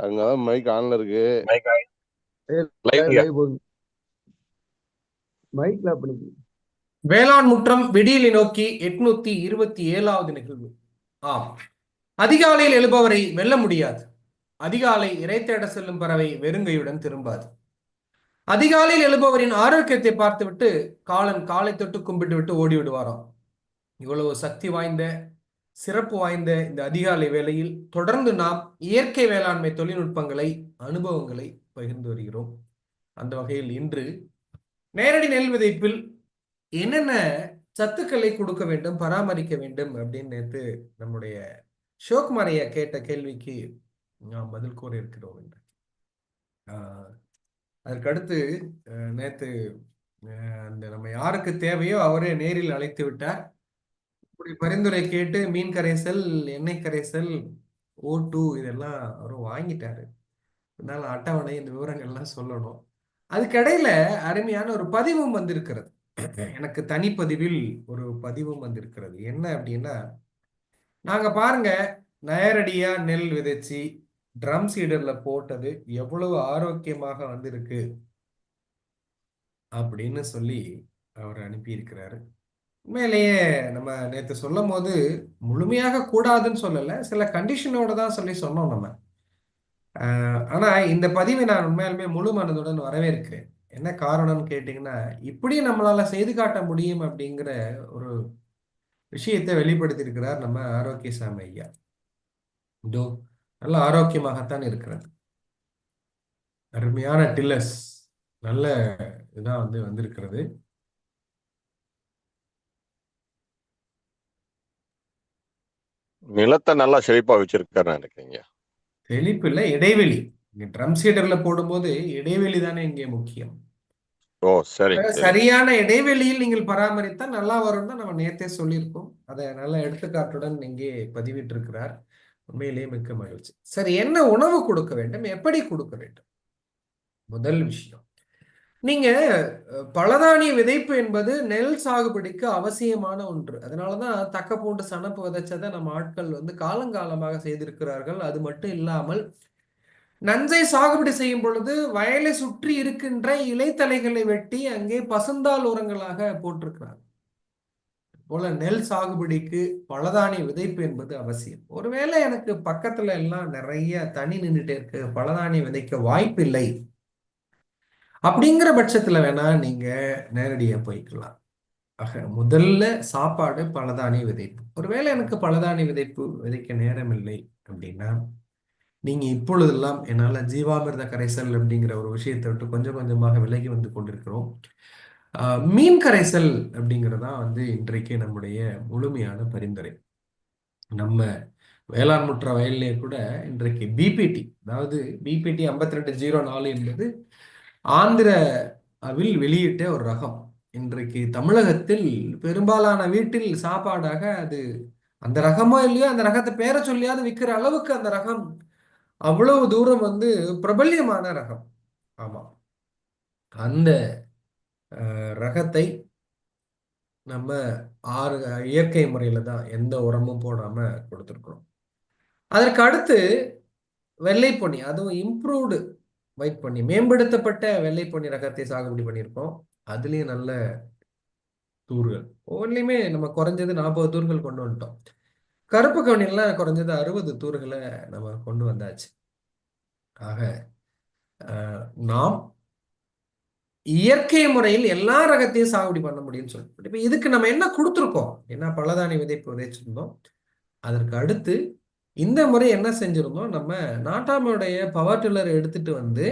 அங்கதான் மைக் ஆன்ல இருக்கு. மைக்ல பண்ணிக்க வேளாண் முற்றம் விடியலை நோக்கி எட்நூத்தி இருபத்தி ஏழாவது நிகழ்வு. ஆம். அதிகாலையில் எழுபவரை வெல்ல முடியாது. அதிகாலை இறைத்தேட செல்லும் பறவை வெறுங்கையுடன் திரும்பாது. அதிகாலையில் எழுபவரின் ஆரோக்கியத்தை பார்த்துவிட்டு காலன் காலை தொட்டு கும்பிட்டு விட்டு ஓடி விடுவாராம் இவ்வளவு சக்தி வாய்ந்த சிறப்பு வாய்ந்த இந்த அதிகாலை வேளையில் தொடர்ந்து நாம் இயற்கை வேளாண்மை தொழில்நுட்பங்களை அனுபவங்களை பகிர்ந்து வருகிறோம். அந்த வகையில் இன்று நேரடி நெல் விதைப்பில் என்னென்ன சத்துக்களை கொடுக்க வேண்டும் பராமரிக்க வேண்டும் அப்படின்னு நேற்று நம்முடைய ஷோக்மார் கேட்ட கேள்விக்கு நாம் பதில் கூற இருக்கிறோம் என்று அதற்கடுத்து நேற்று அந்த நம்ம யாருக்கு தேவையோ அவரே நேரில் அழைத்து விட்டார். பரிந்துரை கேட்டு மீன் கரைசல் எண்ணெய் கரைசல் ஓ டூ இதெல்லாம் அவரும் வாங்கிட்டாரு. இருந்தாலும் அட்டவணை இந்த விவரங்கள்லாம் சொல்லணும். அதுக்கடையில அருமையான ஒரு பதிவும் வந்திருக்கிறது. எனக்கு தனிப்பதிவில் ஒரு பதிவும் வந்திருக்கிறது. என்ன அப்படின்னா நாங்க பாருங்க நேரடியா நெல் விதைச்சு ட்ரம் சீடர்ல போட்டது எவ்வளவு ஆரோக்கியமாக வந்திருக்கு அப்படின்னு சொல்லி அவர் அனுப்பியிருக்கிறாரு. உண்மையிலேயே நம்ம நேற்று சொல்லும் போது முழுமையாக கூடாதுன்னு சொல்லலை சில கண்டிஷனோட தான் சொல்லி சொன்னோம் நம்ம. ஆனால் ஆனா இந்த பதிவை நான் உண்மையாலுமே முழு மனதுடன் வரவேற்கிறேன். என்ன காரணம்னு கேட்டிங்கன்னா இப்படி நம்மளால செய்து காட்ட முடியும் அப்படிங்கிற ஒரு விஷயத்தை வெளிப்படுத்தியிருக்கிறார் நம்ம ஆரோக்கியசாமி ஐயா. இதோ நல்ல ஆரோக்கியமாகத்தான் இருக்கிறது அருமையான டில்லர்ஸ் நல்ல இதான் வந்து வந்திருக்கிறது. நிலத்தை நல்லா செழிப்பா வச்சிருக்காரு நினைக்கிறீங்க. செழிப்பு இல்லை இடைவெளி. ட்ரம் சீடர்ல போடும்போது இடைவெளி தானே இங்கே முக்கியம். ஓ சரி சரி. சரியான இடைவெளியில் நீங்கள் பராமரித்தால் நல்லா வரும் தான் நம்ம நேத்தே சொல்லியிருக்கோம். அதை நல்ல எடுத்துக்காட்டுடன் இங்கே பதிவிட்டிருக்கிறார். உண்மையிலேயே மிக்க மகிழ்ச்சி. சரி என்ன உணவு கொடுக்க வேண்டும்? எப்படி கொடுக்க வேண்டும்? முதல் விஷயம். நீங்க பலதானிய விதைப்பு என்பது நெல் சாகுபடிக்கு அவசியமான ஒன்று. அதனாலதான் தக்க பூண்டு சனப்பு விதைச்சதை நம்ம ஆட்கள் வந்து காலங்காலமாக செய்திருக்கிறார்கள். அது மட்டும் இல்லாமல் நஞ்சை சாகுபடி செய்யும் பொழுது வயலை சுற்றி இருக்கின்ற இலைத்தலைகளை வெட்டி அங்கே பசுந்தால் உரங்களாக போட்டிருக்கிறார் போல நெல் சாகுபடிக்கு பலதானிய விதைப்பு என்பது அவசியம். ஒருவேளை எனக்கு பக்கத்துல எல்லாம் நிறைய தண்ணி நின்றுட்டே இருக்கு. பலதானிய விதைக்க வாய்ப்பு இல்லை அப்படிங்கிற பட்சத்தில் வேணா நீங்கள் நேரடியாக போய்க்கலாம். ஆக முதல்ல சாப்பாடு பலதானி விதைப்பு. ஒருவேளை எனக்கு பலதானி விதைப்பு விதைக்க நேரம் இல்லை அப்படின்னா நீங்கள் இப்பொழுதெல்லாம் என்னால் ஜீவாமிர்த கரைசல் அப்படிங்கிற ஒரு விஷயத்தை விட்டு கொஞ்சம் கொஞ்சமாக விலகி வந்து கொண்டிருக்கிறோம். மீன் கரைசல் அப்படிங்கிறதா வந்து இன்றைக்கு நம்முடைய முழுமையான பரிந்துரை. நம்ம வேளாண் முற்ற வயல்லே கூட இன்றைக்கு பிபிடி அதாவது பிபிடி ஐம்பத்தி ரெண்டு ஜீரோ நாலு என்பது ஆந்திராவில் வெளியிட்ட ஒரு ரகம். இன்றைக்கு தமிழகத்தில் பெரும்பாலான வீட்டில் சாப்பாடாக அது அந்த ரகமோ இல்லையோ அந்த ரகத்தை பேரை சொல்லியாவது விற்கிற அளவுக்கு அந்த ரகம் அவ்வளவு தூரம் வந்து பிரபல்யமான ரகம். ஆமாம் அந்த ரகத்தை நம்ம ஆறு இயற்கை முறையில தான் எந்த உரமும் போடாம கொடுத்துருக்குறோம். அதற்கு அடுத்து வெள்ளை பொன்னி அதுவும் இம்ப்ரூவ்டு ஒயிட் பொன்னி மேம்படுத்தப்பட்ட வெள்ளை பொன்னி ரகத்தை சாகுபடி பண்ணியிருக்கோம். அதுலயும் நல்ல தூர்கள். ஒவ்வொன்றிலையுமே நம்ம குறைஞ்சது நாற்பது தூர்கள் கொண்டு வந்துட்டோம். கருப்பு கவனில குறைஞ்சது அறுபது தூர்களை நம்ம கொண்டு வந்தாச்சு. ஆக நாம் இயற்கை முறையில் எல்லா ரகத்தையும் சாகுபடி பண்ண முடியும்னு சொல்லிட்டு இப்ப இதுக்கு நம்ம என்ன கொடுத்துருக்கோம்? என்ன பலதானி விதைப்பு விதைச்சிருந்தோம்? அதற்கு அடுத்து இந்த முறை என்ன செஞ்சிருந்தோம்? நம்ம நாட்டாமையுடைய பவர் டில்லர் எடுத்துட்டு வந்து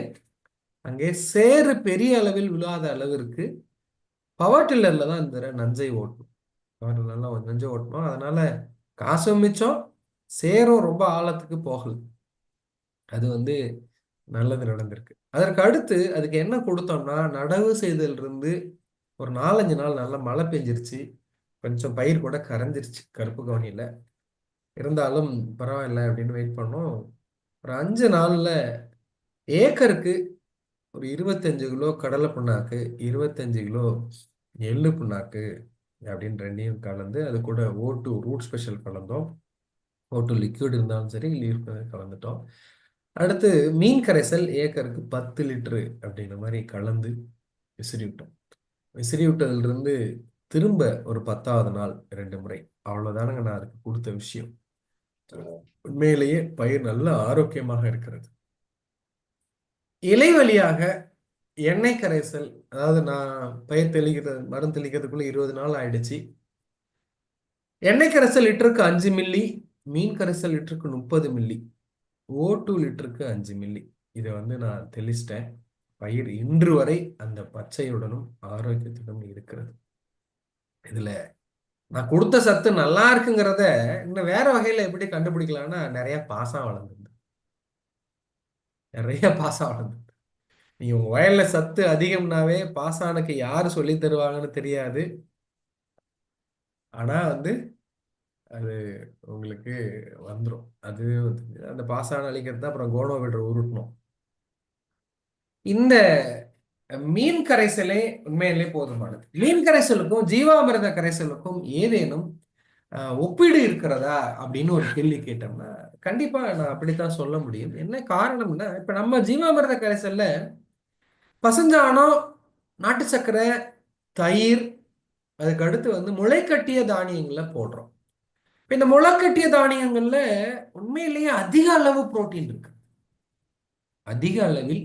அங்கே சேறு பெரிய அளவில் விழாத அளவிற்கு பவர் டில்லரில் தான் இந்த நஞ்சை ஓட்டணும். பவர் டில்லர்லாம் ஒரு நஞ்சை ஓட்டணும். அதனால காசும் மிச்சம் சேரும் ரொம்ப ஆழத்துக்கு போகல. அது வந்து நல்லது நடந்திருக்கு. அதற்கு அடுத்து அதுக்கு என்ன கொடுத்தோம்னா நடவு செய்தல் இருந்து ஒரு நாலஞ்சு நாள் நல்லா மழை பெஞ்சிருச்சு. கொஞ்சம் பயிர் கூட கரைஞ்சிருச்சு கருப்பு கவனியில். இருந்தாலும் பரவாயில்ல அப்படின்னு வெயிட் பண்ணோம். ஒரு அஞ்சு நாளில் ஏக்கருக்கு ஒரு இருபத்தஞ்சு கிலோ கடலை புண்ணாக்கு இருபத்தஞ்சு கிலோ எள்ளு புண்ணாக்கு அப்படின்னு ரெண்டையும் கலந்து அது கூட ஓட்டு ரூட் ஸ்பெஷல் கலந்தோம். ஓட்டு லிக்விட் இருந்தாலும் சரி லீவ் கலந்துட்டோம். அடுத்து மீன் கரைசல் ஏக்கருக்கு பத்து லிட்டரு அப்படின்ற மாதிரி கலந்து விசிறி விட்டோம் விசிறி விட்டதுலேருந்து திரும்ப ஒரு பத்தாவது நாள் ரெண்டு முறை. அவ்வளோதானுங்க நான் அதுக்கு கொடுத்த விஷயம். உண்மையிலேயே பயிர் நல்ல ஆரோக்கியமாக இருக்கிறது. இலை வழியாக எண்ணெய் கரைசல் அதாவது நான் பயிர் தெளிக்கிறது மருந்து தெளிக்கிறதுக்குள்ள இருபது நாள் ஆயிடுச்சு. எண்ணெய் கரைசல் லிட்டருக்கு அஞ்சு மில்லி மீன் கரைசல் லிட்டருக்கு முப்பது மில்லி ஓ டூ லிட்டருக்கு அஞ்சு மில்லி. இதை வந்து நான் தெளிச்சிட்டேன். பயிர் இன்று வரை அந்த பச்சையுடனும் ஆரோக்கியத்துடனும் இருக்கிறது. இதுல நான் கொடுத்த சத்து நல்லா இருக்குங்கிறத இன்னும் வேற வகையில எப்படி கண்டுபிடிக்கலாம்னா நிறைய பாசா வளர்ந்துருது. நிறைய பாசா வளர்ந்துருது. நீங்க உங்க வயல்ல சத்து அதிகம்னாவே பாசானுக்கு யாரு சொல்லி தருவாங்கன்னு தெரியாது. ஆனா வந்து அது உங்களுக்கு வந்துடும் அது அந்த பாசான அழிக்கிறது தான் அப்புறம் கோணோ விடுற உருட்டணும். இந்த மீன் கரைசலே உண்மையிலே போதுமானது. மீன் கரைசலுக்கும் ஜீவாமிரத கரைசலுக்கும் ஏதேனும் ஒப்பீடு இருக்கிறதா அப்படின்னு ஒரு கேள்வி கேட்டோம்னா கண்டிப்பா நான் அப்படித்தான் சொல்ல முடியும். என்ன காரணம்னா இப்ப நம்ம ஜீவாமிரத கரைசல்ல பசுஞ்சாணம் நாட்டு சர்க்கரை தயிர் அதுக்கு அடுத்து வந்து முளைக்கட்டிய தானியங்களை போடுறோம். இப்ப இந்த முளைக்கட்டிய தானியங்கள்ல உண்மையிலேயே அதிக அளவு புரோட்டீன் இருக்கு. அதிக அளவில்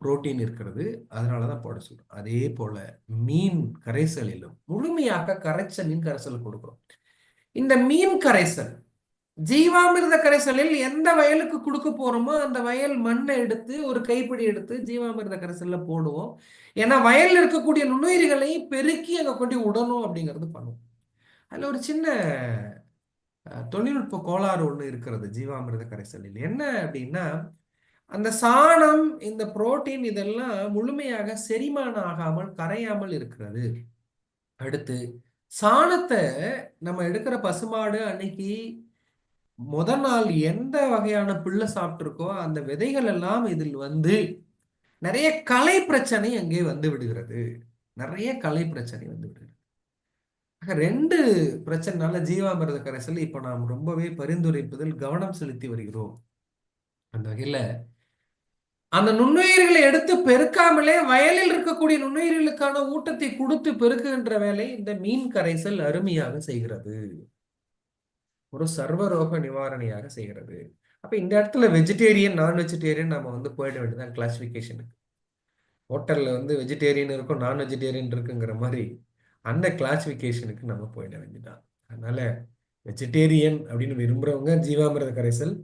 புரோட்டீன் இருக்கிறது. அதனால தான் போட சொல்றோம் அதே போல மீன் கரைசலிலும் முழுமையாக கரைச்ச மீன் கரைசல் கொடுக்குறோம். இந்த மீன் கரைசல் ஜீவாமிர்த கரைசலில் எந்த வயலுக்கு கொடுக்க போறோமோ அந்த வயல் மண்ணை எடுத்து ஒரு கைப்பிடி எடுத்து ஜீவாமிர்த கரைசல்ல போடுவோம். ஏன்னா வயல்ல இருக்கக்கூடிய நுண்ணுயிர்களை பெருக்கி அங்கே கொண்டு விடணும் அப்படிங்கிறது பண்ணுவோம். அதில் ஒரு சின்ன தொழில்நுட்ப கோளாறு ஒன்று இருக்கிறது ஜீவாமிர்த கரைசலில். என்ன அப்படின்னா அந்த சாணம் இந்த புரோட்டீன் இதெல்லாம் முழுமையாக செரிமானம் ஆகாமல் கரையாமல் இருக்கிறது. அடுத்து சாணத்தை நம்ம எடுக்கிற பசுமாடு அன்னைக்கு முத நாள் எந்த வகையான புல்லை சாப்பிட்ருக்கோ அந்த விதைகள் எல்லாம் இதில் வந்து நிறைய கலை பிரச்சனை அங்கே வந்து விடுகிறது. நிறைய கலை பிரச்சனை வந்து விடுகிறது. ஆக ரெண்டு பிரச்சனைனால ஜீவாமிரத கரைசல் இப்போ நாம் ரொம்பவே பரிந்துரைப்பதில் கவனம் செலுத்தி வருகிறோம். அந்த வகையில் அந்த நுண்ணுயிர்களை எடுத்து பெருக்காமலே வயலில் இருக்கக்கூடிய நுண்ணுயிர்களுக்கான ஊட்டத்தை கொடுத்து பெருக்குகின்ற வேலை இந்த மீன் கரைசல் அருமையாக செய்கிறது. ஒரு சர்வரோக நிவாரணியாக செய்கிறது. அப்ப இந்த இடத்துல வெஜிடேரியன் நான் வெஜிடேரியன் நம்ம வந்து போயிட வேண்டியதான் கிளாசிபிகேஷனுக்கு ஹோட்டல்ல வந்து வெஜிடேரியன் இருக்கும் நான் வெஜிடேரியன் இருக்குங்கிற மாதிரி அந்த கிளாசிபிகேஷனுக்கு நம்ம போயிட வேண்டியதான் அதனால வெஜிடேரியன் அப்படின்னு விரும்புறவங்க ஜீவாமிரத கரைசல்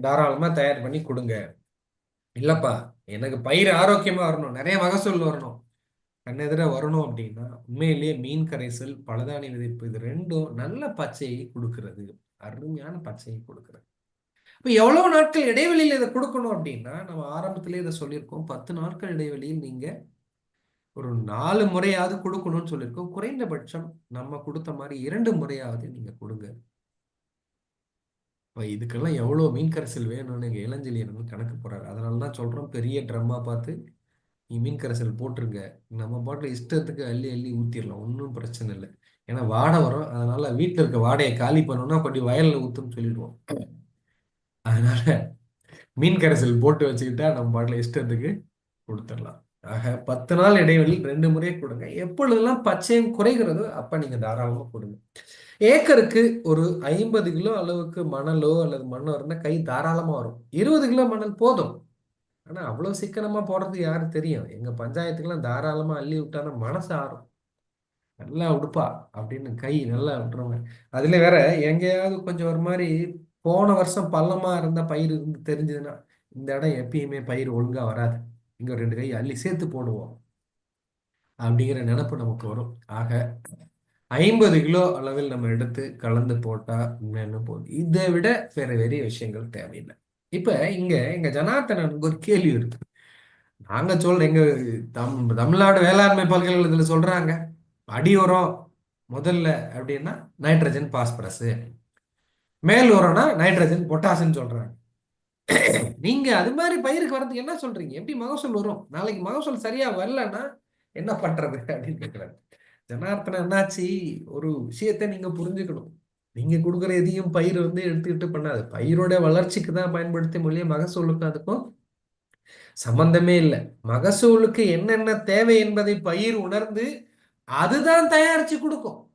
தாராளமா தயார் பண்ணி கொடுங்க. இல்லப்பா எனக்கு பயிர் ஆரோக்கியமா வரணும். நிறைய மகசூல் வரணும். கண்ணெதிர வரணும் அப்படின்னா உண்மையிலேயே மீன் கரைசல் பலதானிய விதைப்பு இது ரெண்டும் நல்ல பச்சையை கொடுக்கறது. அருமையான பச்சையை கொடுக்கறது. இப்போ எவ்வளவு நாட்கள் இடைவெளியில் இதை கொடுக்கணும் அப்படின்னா நம்ம ஆரம்பத்திலே இதை சொல்லியிருக்கோம். பத்து நாட்கள் இடைவெளியில் நீங்க ஒரு நாலு முறையாவது கொடுக்கணும்னு சொல்லியிருக்கோம். குறைந்தபட்சம் நம்ம கொடுத்த மாதிரி இரண்டு முறையாவது நீங்க கொடுங்க. இதுக்கெல்லாம் எவ்வளோ மீன் கரைசல் வேணும்னு எங்கள் இளஞ்செழியன் எனக்கு கணக்கு போகிறார் அதனால தான் சொல்கிறோம் பெரிய ட்ரம்மாக பார்த்து நீ மீன் கரைசல் போட்டிருங்க. நம்ம பாட்டில் இஷ்டத்துக்கு அள்ளி அள்ளி ஊற்றிடலாம் ஒன்றும் பிரச்சனை இல்லை. ஏன்னா வாடை வரும். அதனால் வீட்டில் இருக்க வாடையை காலி பண்ணோம்னா கொஞ்சம் வயலில் ஊற்றுன்னு சொல்லிடுவோம். அதனால் மீன் கரைசல் போட்டு வச்சுக்கிட்டா நம்ம பாட்டில் இஷ்டத்துக்கு கொடுத்துடலாம். ஆக பத்து நாள் இடைவெளியில் ரெண்டு முறை கொடுங்க. எப்பொழுதெல்லாம் பச்சையம் குறைகிறதோ அப்போ நீங்கள் தாராளமாக கொடுங்க. ஏக்கருக்கு ஒரு ஐம்பது கிலோ அளவுக்கு மணலோ அல்லது மண்ணோ இருந்தால் கை தாராளமாக வரும். இருபது கிலோ மணல் போதும். ஆனால் அவ்வளோ சிக்கனமாக போடுறது யாரு தெரியும்? எங்கள் பஞ்சாயத்துக்கெல்லாம் தாராளமாக அள்ளி விட்டானா மனசு ஆறும். நல்லா உடுப்பா அப்படின்னு கை நல்லா விட்டுருவாங்க அதில் வேற எங்கேயாவது கொஞ்சம் ஒரு மாதிரி போன வருஷம் பள்ளமாக இருந்த பயிர் இருந்து தெரிஞ்சதுன்னா இந்த இடம் எப்பயுமே பயிர் ஒழுங்காக வராது. இங்கே ஒரு ரெண்டு கை அள்ளி சேர்த்து போடுவோம். அப்படிங்கிற நினப்பு நமக்கு வரும். ஆக ஐம்பது கிலோ அளவில் நம்ம எடுத்து கலந்து போட்டால் உண்மையான போதும் இதை விட வேற வேறு விஷயங்கள் தேவையில்லை. இப்போ இங்கே எங்கள் ஜனார்த்தனனுக்கு ஒரு கேள்வி இருக்கு. நாங்கள் சொல்ற எங்கள் தம் தமிழ்நாடு வேளாண்மை பல்கலைக்கழகத்தில் சொல்கிறாங்க அடி உரம் முதல்ல அப்படின்னா நைட்ரஜன் பாஸ்பரஸு. மேல் உரம்னா நைட்ரஜன் பொட்டாசுன்னு சொல்கிறாங்க நீங்க அது மாதிரி பயிருக்கு வர்றதுக்கு என்ன சொல்றீங்க? எப்படி மகசூல் வரும்? நாளைக்கு மகசூல் சரியா வரலன்னா என்ன பண்றது அப்படின்னு கேட்கிறாரு ஜனார்த்தன என்னாச்சு? ஒரு விஷயத்த நீங்க புரிஞ்சுக்கணும். நீங்க கொடுக்குற எதையும் பயிர் வந்து எடுத்துக்கிட்டு பண்ணாது. பயிரோட வளர்ச்சிக்கு தான் பயன்படுத்தி மொழிய மகசூலுக்கு அதுக்கும் சம்பந்தமே இல்லை. மகசூலுக்கு என்னென்ன தேவை என்பதை பயிர் உணர்ந்து அதுதான் தயாரிச்சு கொடுக்கும்.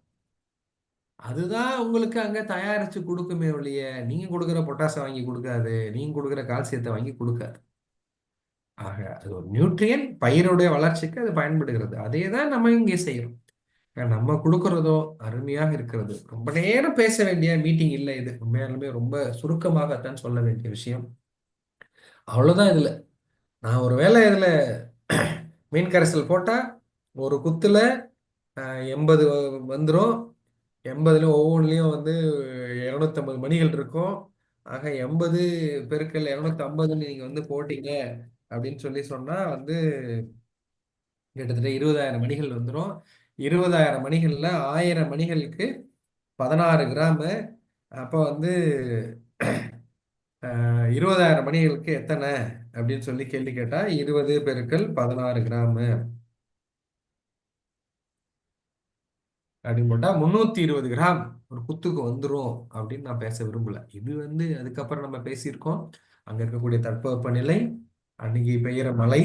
அதுதான் உங்களுக்கு அங்க தயாரிச்சு கொடுக்குமே ஒழிய நீங்க கொடுக்குற பொட்டாசை வாங்கி கொடுக்காது நீங்க கொடுக்குற கால்சியத்தை வாங்கி கொடுக்காது. ஆக அது ஒரு நியூட்ரியன் பயிருடைய வளர்ச்சிக்கு அது பயன்படுகிறது. அதே தான் நம்ம இங்கே செய்யறோம் நம்ம கொடுக்கறதோ அருமையாக இருக்கிறது. ரொம்ப நேரம் பேச வேண்டிய மீட்டிங் இல்லை இது. உண்மையாலுமே ரொம்ப சுருக்கமாகத்தான் சொல்ல வேண்டிய விஷயம். அவ்வளோதான் இதில். நான் ஒரு வேளை இதில் மீன் கரைசல் போட்டால் ஒரு குத்தில் எண்பது வந்துடும் எண்பதுல ஒவ்வொன்றுலையும் வந்து இரநூத்தம்பது மணிகள் இருக்கும். ஆக எண்பது பெருக்கல் இரநூத்தி ஐம்பதுன்னு நீங்க வந்து போட்டீங்க அப்படின்னு சொல்லி சொன்னா வந்து கிட்டத்தட்ட இருபதாயிரம் மணிகள் வந்துடும் இருபதாயிரம் மணிகள்ல ஆயிரம் மணிகளுக்கு பதினாறு கிராமு. அப்போ வந்து இருபதாயிரம் மணிகளுக்கு எத்தனை அப்படின்னு சொல்லி கேள்வி கேட்டால் இருபது பெருக்கள் பதினாறு கிராமு. அப்படின்னு போட்டால் முந்நூற்றி இருபது கிராம் ஒரு குத்துக்கு வந்துடும் அப்படின்னு நான் பேச விரும்பல. இது வந்து அதுக்கப்புறம் நம்ம பேசியிருக்கோம். அங்கே இருக்கக்கூடிய தட்பவெப்பநிலை அன்னைக்கு பெய்கிற மழை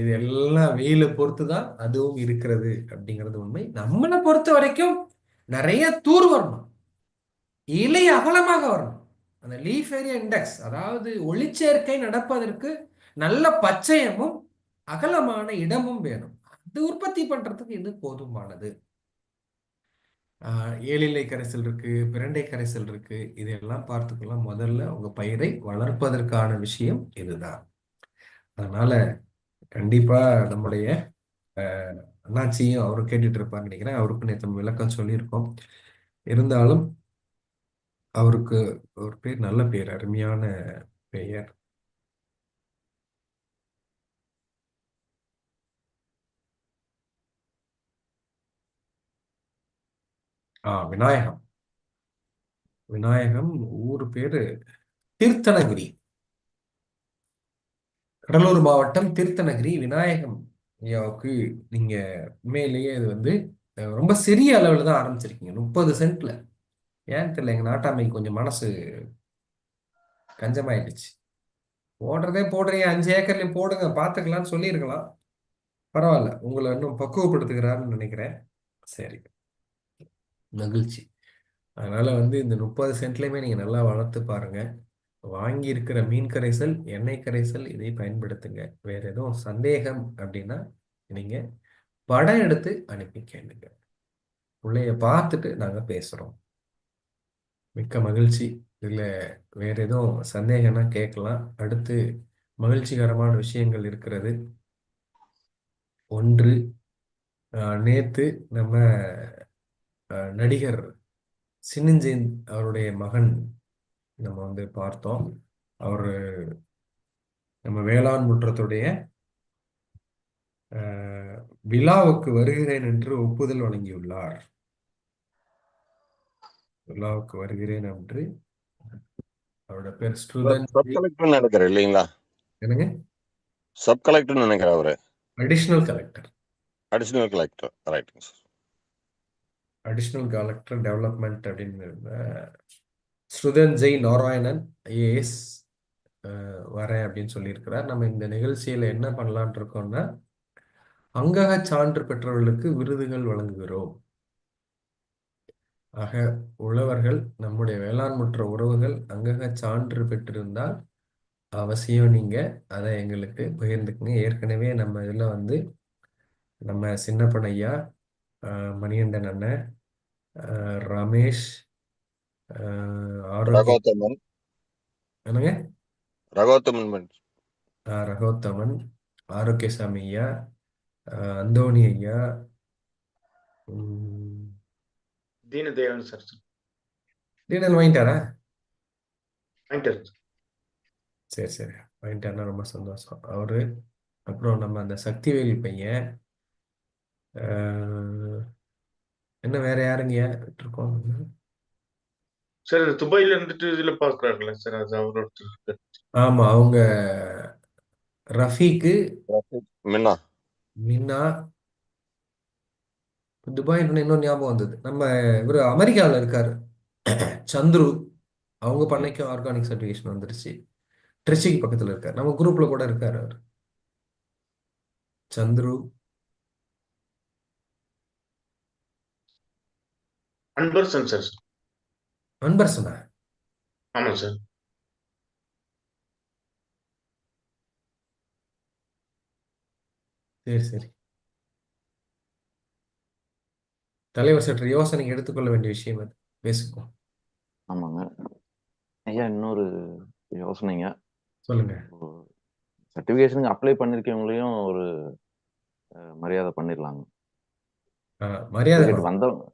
இது எல்லாம் வெயிலை பொறுத்து தான் அதுவும் இருக்கிறது அப்படிங்கிறது உண்மை. நம்மளை பொறுத்த வரைக்கும் நிறைய தூர் வரணும். இலை அகலமாக வரணும். அந்த லீஃப் ஏரியா இண்டெக்ஸ் அதாவது ஒளிச்சேர்க்கை நடப்பதற்கு நல்ல பச்சையமும் அகலமான இடமும் வேணும். அது உற்பத்தி பண்றதுக்கு இது போதுமானது. ஏழிலை கரைசல் இருக்கு பிரண்டை கரைசல் இருக்கு. இதையெல்லாம் பார்த்துக்கலாம் முதல்ல உங்க பயிரை வளர்ப்பதற்கான விஷயம் இதுதான். அதனால கண்டிப்பா நம்முடைய அண்ணாச்சியும் அவரு கேட்டுட்டு இருப்பார் நினைக்கிறேன். அவருக்கு நேற்று விளக்கம் சொல்லியிருக்கோம். இருந்தாலும் அவருக்கு ஒரு பேர் நல்ல பேர் அருமையான பெயர். ஆ விநாயகம். விநாயகம் ஊர் பேரு தீர்த்தனகிரி. கடலூர் மாவட்டம் தீர்த்தனகிரி விநாயகம் ஐயாவுக்கு நீங்க உண்மையிலேயே இது வந்து ரொம்ப சிறிய அளவில் தான் ஆரம்பிச்சிருக்கீங்க முப்பது சென்ட்ல. ஏன்னு தெரியல எங்க நாட்டாமைக்கு கொஞ்சம் மனசு கஞ்சமாயிடுச்சு. போடுறதே போடுறீங்க அஞ்சு ஏக்கர்லயும் போடுங்க பார்த்துக்கலாம்னு சொல்லியிருக்கலாம். பரவாயில்ல உங்களை இன்னும் பக்குவப்படுத்துகிறாருன்னு நினைக்கிறேன். சரி. மகிழ்ச்சி. அதனால் வந்து இந்த முப்பது சென்ட்லேயுமே நீங்கள் நல்லா வளர்த்து பாருங்கள் வாங்கி இருக்கிற மீன் கரைசல் எண்ணெய் கரைசல் இதை பயன்படுத்துங்க. வேறு எதுவும் சந்தேகம் அப்படின்னா நீங்கள் படம் எடுத்து அனுப்பி கேளுங்க. பிள்ளைய பார்த்துட்டு நாங்கள் பேசுகிறோம் மிக்க மகிழ்ச்சி. இதில் வேறு எதுவும் சந்தேகம்னா கேட்கலாம். அடுத்து மகிழ்ச்சிகரமான விஷயங்கள் இருக்கிறது. ஒன்று நேற்று நம்ம நடிகர் சின்னஞ்சேன் அவருடைய மகன் நம்ம வந்து பார்த்தோம். அவர் நம்ம வேளாண் முற்றத்துடைய விழாவுக்கு வருகிறேன் என்று ஒப்புதல் வழங்கியுள்ளார். விழாவுக்கு வருகிறேன் என்று. அவரோட பேர் ஸ்டூடெண்ட் நினைக்கிறேன் இல்லைங்களா? என்னங்க? சப் கலெக்டர் நினைக்கிறேன் அவரு. Additional collector. Additional collector. ரைட்டுங்க sir. Additional collector development Sruthan Shruthan Jai Narayanan IAS வரேன் அப்படின்னு சொல்லியிருக்கிறார். நம்ம இந்த நிகழ்ச்சியில் என்ன பண்ணலான் இருக்கோம்னா அங்கக சான்று பெற்றவர்களுக்கு விருதுகள் வழங்குகிறோம். ஆக உழவர்கள் நம்முடைய வேளாண்முற்ற உறவுகள் அங்கக சான்று பெற்றிருந்தால் அவசியம் நீங்கள் அதை எங்களுக்கு பகிர்ந்துக்குங்க. ஏற்கனவே நம்ம இதில் வந்து நம்ம சின்னப்பனையா மணிகண்டன் அண்ணன் ரமேஷ் ரகோத்தமன். என்னங்க? ரகோத்தமன். ரகோத்தமன் ஆரோக்கியசாமி ஐயா அந்தோணி ஐயா தீனதயாளன் சார். டீனல் வாங்கிட்டாரா? வாங்கிட்டாரு சரி. சரி வாங்கிட்டாருன்னா ரொம்ப சந்தோஷம். அவரு அப்புறம் நம்ம அந்த சக்திவேலி பையன் என்ன வேற யாருங்க விட்டுருக்கோம் சார் துபாயில இருந்துட்டு இதுல பாக்குறாருல்ல சார் அது அவரோட ஆமா அவங்க ரஃபீக்கு மின்னா. மின்னா. துபாய் இன்னும் ஞாபகம் வந்தது. நம்ம இவர் அமெரிக்காவில் இருக்காரு. சந்துரு அவங்க பண்ணைக்கும் ஆர்கானிக் சர்டிஃபிகேஷன் வந்துருச்சு. ட்ரிச்சிக்கு பக்கத்துல இருக்காரு. நம்ம குரூப்ல கூட இருக்காரு அவர். சந்துரு அன்பர்சன் சார். அன்பரசனா ஆமா சார். சரி சரி. தலைவர் சற்று யோசனைக்கு எடுத்துக்கொள்ள வேண்டிய விஷயம் அது. பேசுவோம். ஆமாங்க. ஐயா இன்னொரு யோசனைங்க. சொல்லுங்க. சர்டிஃபிகேஷனுக்கு அப்ளை பண்ணிருக்கவங்களையும் ஒரு மரியாதை பண்ணிடலாங்க மரியாதை. வந்தவங்க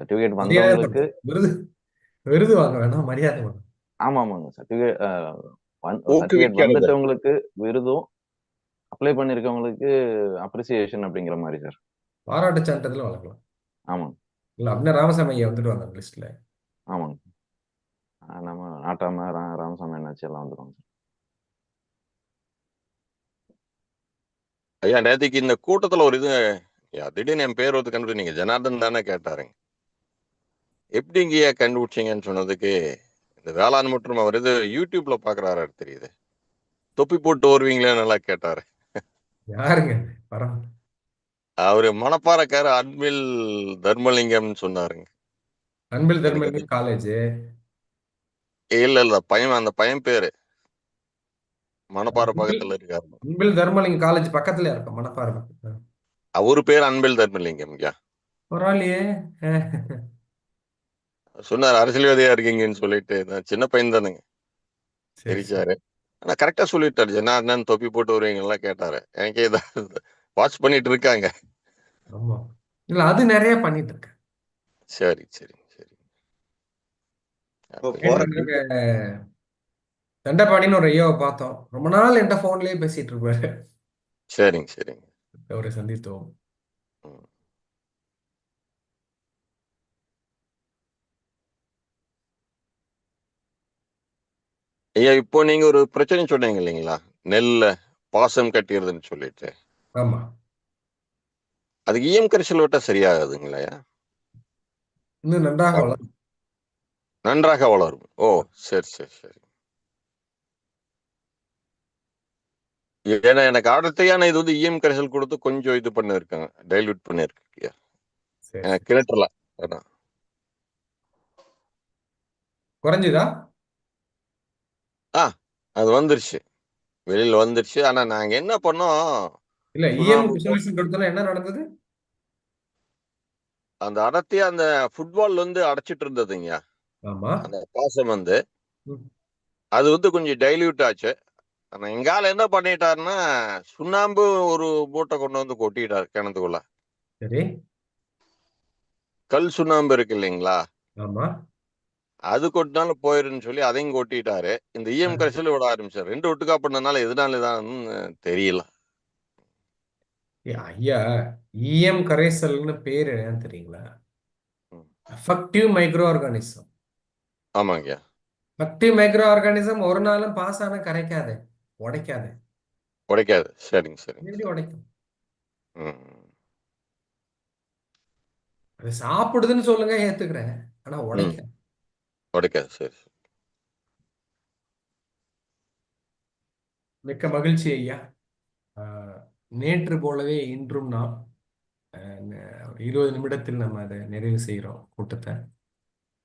சர்டிஃபிகேட் மரியாதை வந்தவங்களுக்கு. விருது விருது வாங்க வேணாம் மரியாதை ஆமா ஆமாங்க சர்டிஃபிகேட் ஊக்குவிக்கிறது. சர்டிஃபிகேட் வந்துட்டவங்களுக்கு விருதும் அப்ளை பண்ணிருக்கவங்களுக்கு அப்ரிசியேஷன் அப்படிங்கிற மாதிரி சார் பாராட்டு சான்றிதழ் வழங்கலாம். ஆமாங்க. இல்ல அப்படின்னா ராமசாமி ஐயா வந்துட்டு வாங்க லிஸ்ட்ல ஆமாங்க. நம்ம நாட்டாம ரா- ராமசாமி என்னாச்சு எல்லாம் வந்துடும் ஐயா நேத்திக்கு இந்த கூட்டத்துல ஒரு இது திடீர்னு என் பேர் ஒருத்தர் கண்டுபிடி நீங்க ஜனார்தன் தானே கேட்டாருங்க. எப்படிங்க ஐயா கண்டுபிடிச்சீங்கன்னு சொன்னதுக்கு இந்த வேளாண் மற்றும் அவர் இது யூடியூப்ல பாக்குறாரு தெரியுது. தொப்பி போட்டு வருவீங்களே நல்லா கேட்டாரு. யாருங்க? அவரு மணப்பாறைக்கார அன்பில் தர்மலிங்கம்னு சொன்னாருங்க. அன்பில் தர்மலிங்க காலேஜ் இல்ல இல்ல பையன் அந்த பையன் பேரு. மணப்பாறை பக்கத்துல இருக்காரு. அன்பில் தர்மலிங்க காலேஜ் பக்கத்துல இருக்கும் மணப்பாறை. அவரு பேர் அன்பில் தர்மலிங்கம் பரவாயில்லையே. சொன்னார் அரசியல்வாதியா இருக்கீங்கன்னு சொல்லிட்டு. நான் சின்ன பையன் தானுங்க. சரி, சரி. தெரிச்சாரு ஆனா கரெக்டா சொல்லிட்டாரு. ஜனார்தன் தொப்பி போட்டு வருவீங்கலாம் கேட்டாரு. எனக்கே இதான் வாட்ச் பண்ணிட்டு இருக்காங்க. இல்ல அது நிறைய பண்ணிட்டு இருக்கேன் சரி சரி. சரி தண்டபாணின்னு ஒரு ஐயாவை பார்த்தோம். ரொம்ப நாள் என்கிட்ட போன்லயே பேசிட்டு இருப்பாரு. சரிங்க சரிங்க. அவரை சந்தித்தோம். ஐயா இப்போ நீங்க ஒரு பிரச்சனை சொன்னீங்க இல்லைங்களா? நெல்ல பாசம் கட்டிடுதுன்னு சொல்லிட்டு. ஆமா. அதுக்கு ஈயம் கரிசல் விட்டா சரியாகுதுங்களா இன்னும் நன்றாக வளரும். நன்றாக வளரும். ஓ சரி சரி சரி. ஏன்னா எனக்கு அடுத்தையான இது வந்து இஎம் கரைசல் கொடுத்து கொஞ்சம் இது பண்ணிருக்காங்க. டைல்யூட் பண்ணிருக்கு சரி எனக்கு கிணற்றுல. அதான். குறைஞ்சுதா? அது வந்துருச்சு. வெளியில வந்துருச்சு. ஆனா நாங்க என்ன பண்ணோம்? இல்ல இஎம் கொடுத்தோம்னா என்ன நடந்தது? அந்த அடர்த்தியா அந்த ஃபுட்பால் வந்து அடைச்சிட்டு இருந்ததுங்க. அந்த பாசம் வந்து. அது வந்து கொஞ்சம் டைல்யூட் ஆச்சு. ஆனா எங்கால என்ன பண்ணிட்டாருன்னா சுண்ணாம்பு ஒரு மூட்டை கொண்டு வந்து கொட்டிட்டாரு கிணத்துக்குள்ள. சரி. கல் சுண்ணாம்பு இருக்கு இல்லைங்களா? அது கொட்டினாலும் போயிருன்னு சொல்லி அதையும் கொட்டிட்டாரு. இந்த இஎம் கரைசல் விட ஆரம்பிச்சாரு. ரெண்டு ஒட்டுக்கா பண்ணதுனால எதனால இதான்னு தெரியல ஐயா இஎம் கரைசல்னு பேர் என்னன்னு தெரியுங்களா? ம். எஃபெக்டிவ் மைக்ரோ ஆர்கானிசம் ஆமாங்க எஃபெக்டிவ் மைக்ரோ ஆர்கானிசம் ஒரு நாளும் பாஸ் ஆனா கரைக்காது. உடைக்காது. உடைக்காது. சரிங்க சரிங்க எப்படி உடைக்கும். அது சாப்பிடுதுன்னு சொல்லுங்க ஏத்துக்கிறேன். ஆனா உடைக்காது. உடைக்காது சரி. மிக்க மகிழ்ச்சி ஐயா. நேற்று போலவே இன்றும் நாம் இருபது நிமிடத்தில் நம்ம அதை நிறைவு செய்கிறோம் கூட்டத்தை.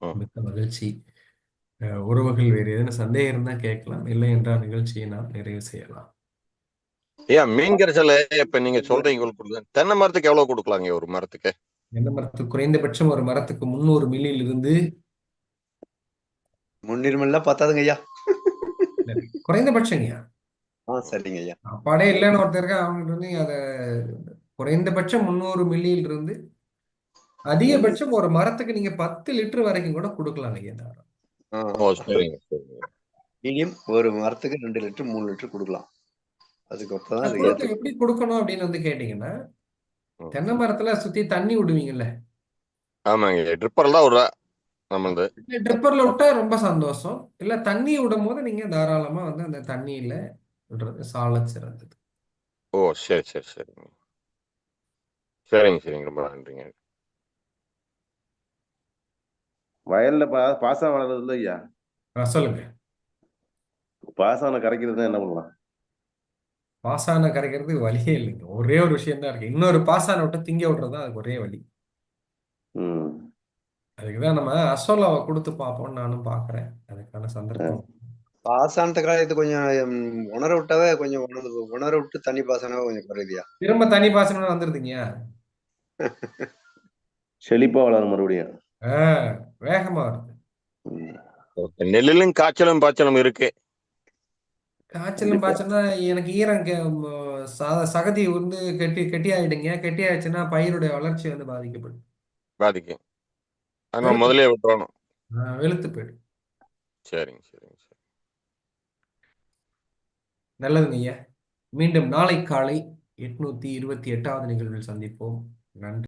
மிக்க மகிழ்ச்சி. உறவுகள் வேறு ஏதேனும் சந்தேகம் இருந்தா கேட்கலாம். இல்லை என்றால் நிகழ்ச்சியை நாம் நிறைவு செய்யலாம். ஏன் மீன் கரைசல் இப்ப நீங்க சொல்றீங்க கொடுங்க. தென்னை மரத்துக்கு எவ்வளவு கொடுக்கலாங்க ஒரு மரத்துக்கு? என்ன மரத்துக்கு குறைந்தபட்சம் ஒரு மரத்துக்கு முந்நூறு மில்லியில் இருந்து முன்னுரிமெல்லாம் பத்தாதுங்க ஐயா. குறைந்தபட்சங்கய்யா. ஆ சரிங்க ஐயா சாப்பாடே இல்லைன்னு ஒருத்தர் இருக்கா அவனுக்கு வந்து அதை குறைந்தபட்சம் முந்நூறு மில்லியில் இருந்து அதிகபட்சம் ஒரு மரத்துக்கு நீங்க பத்து லிட்டர் வரைக்கும் கூட கொடுக்கலாம் ஐயா மீடியம் ஒரு மரத்துக்கு ரெண்டு லிட்டர் மூணு லிட்டர் கொடுக்கலாம். அதுக்கப்புறம் தான் எப்படி கொடுக்கணும் அப்படின்னு வந்து கேட்டீங்கன்னா. தென்னை மரத்துல சுத்தி தண்ணி விடுவீங்கல்ல. ஆமாங்க ட்ரிப்பர் தான் விடுறா நம்மளது ட்ரிப்பர்ல விட்டா ரொம்ப சந்தோஷம். இல்ல தண்ணி விடும் போது நீங்க தாராளமா வந்து அந்த தண்ணியில விடுறது சால சிறந்தது ஓ சரி சரி சரிங்க. சரிங்க சரிங்க. ரொம்ப நன்றிங்க. வயல்ல பா பாசம் வளர்றது இல்லை ஐயா? சொல்லுங்க. பாசான கரைக்கிறது என்ன பண்ணலாம்? பாசான கரைக்கிறதுக்கு வழியே இல்லைங்க. ஒரே ஒரு விஷயம் தான் இருக்கு. இன்னொரு பாசான விட்டு திங்க விடுறது தான் அதுக்கு ஒரே வழி. ம். அதுக்கு தான் நம்ம அசோலாவை கொடுத்து பார்ப்போம்னு நானும் பார்க்குறேன். அதுக்கான சந்தர்ப்பம். பாசனத்தை காலத்து கொஞ்சம் உணர விட்டாவே கொஞ்சம் உணர்ந்து உணர விட்டு தண்ணி பாசனாவே கொஞ்சம் குறையுதுயா திரும்ப தனி பாசனம் வந்துருதுங்க செழிப்பா வளரும் மறுபடியும். ஆ வேகமா வருது. நெல்லிலும் காய்ச்சலும் பாய்ச்சலும் இருக்கு. காய்ச்சலும். பாய்ச்சல்னா எனக்கு ஈரம் கெ- ம- ச- சகதி வந்து கெட்டி கெட்டி ஆயிடுங்க கெட்டி ஆயிடுச்சுன்னா பயிருடைய வளர்ச்சி வந்து பாதிக்கப்படும் பாதிக்கும். அதனால முதலே விட்டுறணும். வெளுத்து போயிடும் சரிங்க சரிங்க சரி. நல்லதுங்க ஐயா. மீண்டும் நாளை காலை எட்நூத்தி இருபத்தி எட்டாவது நிகழ்வில் சந்திப்போம். நன்றி.